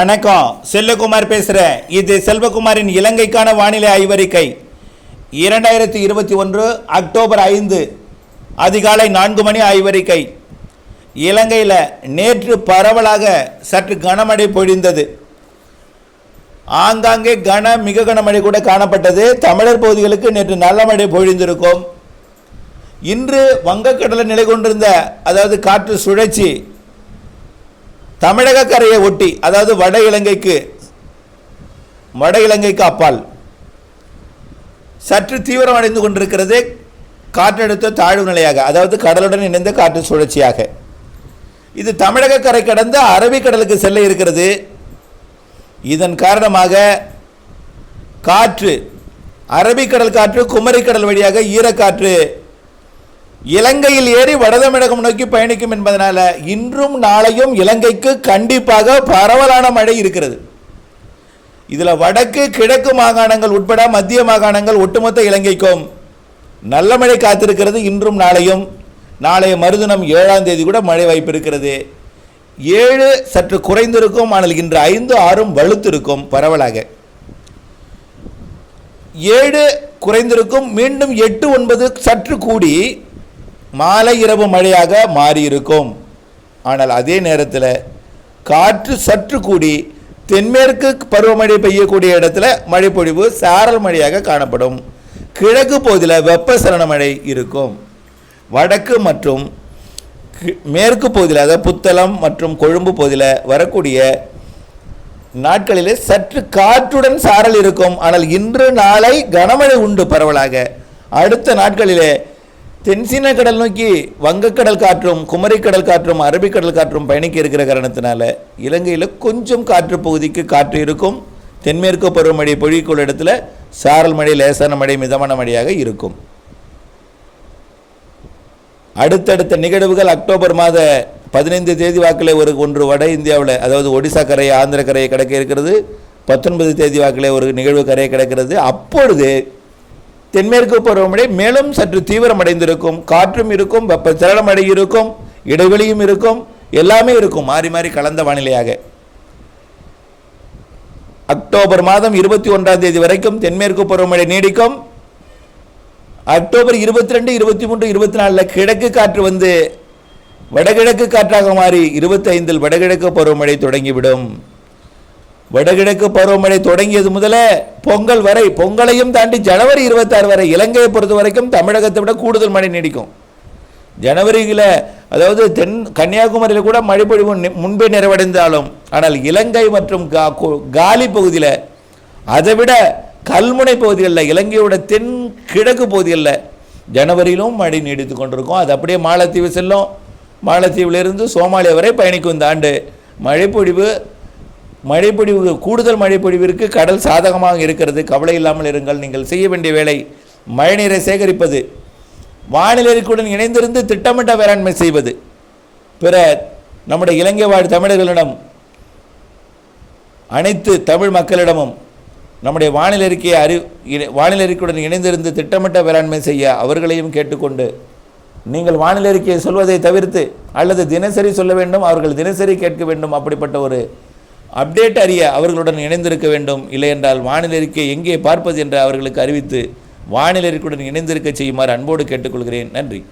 வணக்கம். செல்வகுமார் பேசுகிறேன் இது செல்வகுமாரின் இலங்கைக்கான வானிலை ஆய்வறிக்கை. இரண்டாயிரத்தி இருபத்தி ஒன்று அக்டோபர் ஐந்து அதிகாலை நான்கு மணி ஆய்வறிக்கை. இலங்கையில் நேற்று பரவலாக சற்று கனமழை பொழிந்தது. ஆங்காங்கே கன மிக கனமழை கூட காணப்பட்டது. தமிழர் பகுதிகளுக்கு நேற்று நல்ல மழை பொழிந்திருக்கும். இன்று வங்கக்கடலில் நிலை கொண்டிருந்த அதாவது காற்று சுழற்சி தமிழக கரையை ஒட்டி அதாவது வட இலங்கைக்கு வட இலங்கைக்கு அப்பால் சற்று தீவிரமடைந்து கொண்டிருக்கிறது காற்றழுத்த தாழ்வு நிலையாக அதாவது கடலுடன் இணைந்த காற்று சுழற்சியாக. இது தமிழக கரை கடந்து அரபிக்கடலுக்கு செல்ல இருக்கிறது. இதன் காரணமாக காற்று அரபிக்கடல் காற்று குமரிக்கடல் வழியாக ஈரக்காற்று இலங்கையில் ஏறி வடதமிழகம் நோக்கி பயணிக்கும் என்பதனால இன்றும் நாளையும் இலங்கைக்கு கண்டிப்பாக பரவலான மழை இருக்கிறது. இதில் வடக்கு கிழக்கு மாகாணங்கள் உட்பட மத்திய மாகாணங்கள் ஒட்டுமொத்த இலங்கைக்கும் நல்ல மழை காத்திருக்கிறது. இன்றும் நாளையும் நாளைய மறுதினம் ஏழாம் தேதி கூட மழை வாய்ப்பு இருக்கிறது. ஏழு சற்று குறைந்திருக்கும் ஆனால் இன்று ஐந்து ஆறும் வலுத்திருக்கும் பரவலாக. ஏழு குறைந்திருக்கும் மீண்டும் எட்டு ஒன்பது சற்று கூடி மாலை இரவு மழையாக மாறியிருக்கும். ஆனால் அதே நேரத்தில் காற்று சற்று கூடி தென்மேற்கு பருவமழை பெய்யக்கூடிய இடத்துல மழைப்பொழிவு சாரல் மழையாக காணப்படும். கிழக்கு பகுதியில் வெப்பசலன மழை இருக்கும். வடக்கு மற்றும் மேற்கு பகுதியில் அதாவது புத்தளம் மற்றும் கொழும்பு பகுதியில் வரக்கூடிய நாட்களிலே சற்று காற்றுடன் சாரல் இருக்கும். ஆனால் இன்று நாளை கனமழை உண்டு பரவலாக. அடுத்த நாட்களிலே தென்சீன கடல் நோக்கி வங்கக்கடல் காற்றும் குமரிக்கடல் காற்றும் அரபிக்கடல் காற்றும் பயணிக்க இருக்கிற காரணத்தினால இலங்கையில் கொஞ்சம் காற்று பகுதிக்கு காற்று இருக்கும். தென்மேற்கு பருவமழை பொழிக்குள்ள இடத்துல சாரல் மழை லேசான மழை மிதமான மழையாக இருக்கும். அடுத்தடுத்த நிகழ்வுகள் அக்டோபர் மாத பதினைந்து தேதி வாக்கில் ஒரு ஒன்று வட இந்தியாவில் அதாவது ஒடிசா கரை ஆந்திர கரையை கிடக்க இருக்கிறது. பத்தொன்பது தேதி வாக்கில் ஒரு நிகழ்வு கரையை கிடக்கிறது. அப்பொழுது தென்மேற்கு பருவமழை மேலும் சற்று தீவிரமடைந்திருக்கும். காற்றும் இருக்கும் வெப்ப திரளமடை இருக்கும் இடைவெளியும் இருக்கும் எல்லாமே இருக்கும். மாறி மாறி கலந்த வானிலையாக. அக்டோபர் மாதம் இருபத்தி ஒன்றாம் தேதி வரைக்கும் தென்மேற்கு பருவமழை நீடிக்கும். அக்டோபர் இருபத்தி ரெண்டு இருபத்தி மூன்று இருபத்தி நாலில் கிழக்கு காற்று வந்து வடகிழக்கு காற்றாக மாறி இருபத்தி ஐந்தில் வடகிழக்கு பருவமழை தொடங்கிவிடும். வடகிழக்கு பருவமழை தொடங்கியது முதல பொங்கல் வரை பொங்கலையும் தாண்டி ஜனவரி இருபத்தாறு வரை இலங்கையை பொறுத்த வரைக்கும் தமிழகத்தை விட கூடுதல் மழை நீடிக்கும். ஜனவரியில் அதாவது தென் கன்னியாகுமரியில் கூட மழைப்பொழிவு முன்பே நிறைவடைந்தாலும் ஆனால் இலங்கை மற்றும் கா- காலி பகுதியில் அதை விட கல்முனை பகுதிகளில் இலங்கையோட தென் கிழக்கு பகுதிகளில் ஜனவரியிலும் மழை நீடித்து கொண்டிருக்கும். அது அப்படியே மாலத்தீவு செல்லும். மாலத்தீவிலிருந்து சோமாலியா வரை பயணிக்கும் இந்த ஆண்டு. மழைப்பொழிவு மழைப்பொழிவு கூடுதல் மழைப்பொழிவிற்கு கடல் சாதகமாக இருக்கிறது. கவலை இல்லாமல் இருங்கள். நீங்கள் செய்ய வேண்டிய வேலை மழைநீரை சேகரிப்பது. வானிலைக்குடன் இணைந்திருந்து திட்டமிட்ட வேளாண்மை செய்வது. பிற நம்முடைய இலங்கை வாழ் தமிழர்களிடம் அனைத்து தமிழ் மக்களிடமும் நம்முடைய வானிலை அறிக்கையை அறி வானிலை அறிக்கையுடன் இணைந்திருந்து திட்டமிட்ட வேளாண்மை செய்ய அவர்களையும் கேட்டுக்கொண்டு நீங்கள் வானிலை அறிக்கையை சொல்வதை தவிர்த்து அல்லது தினசரி சொல்ல வேண்டும் அவர்கள் தினசரி கேட்க வேண்டும் அப்படிப்பட்ட ஒரு அப்டேட் அறிய அவர்களுடன் இணைந்திருக்க வேண்டும். இல்லையென்றால் வானிலை எங்கே பார்ப்பது என்று அவர்களுக்கு அறிவித்து வானிலை அறிக்கையுடன் இணைந்திருக்க செய்யுமாறு அன்போடு கேட்டுக்கொள்கிறேன். நன்றி.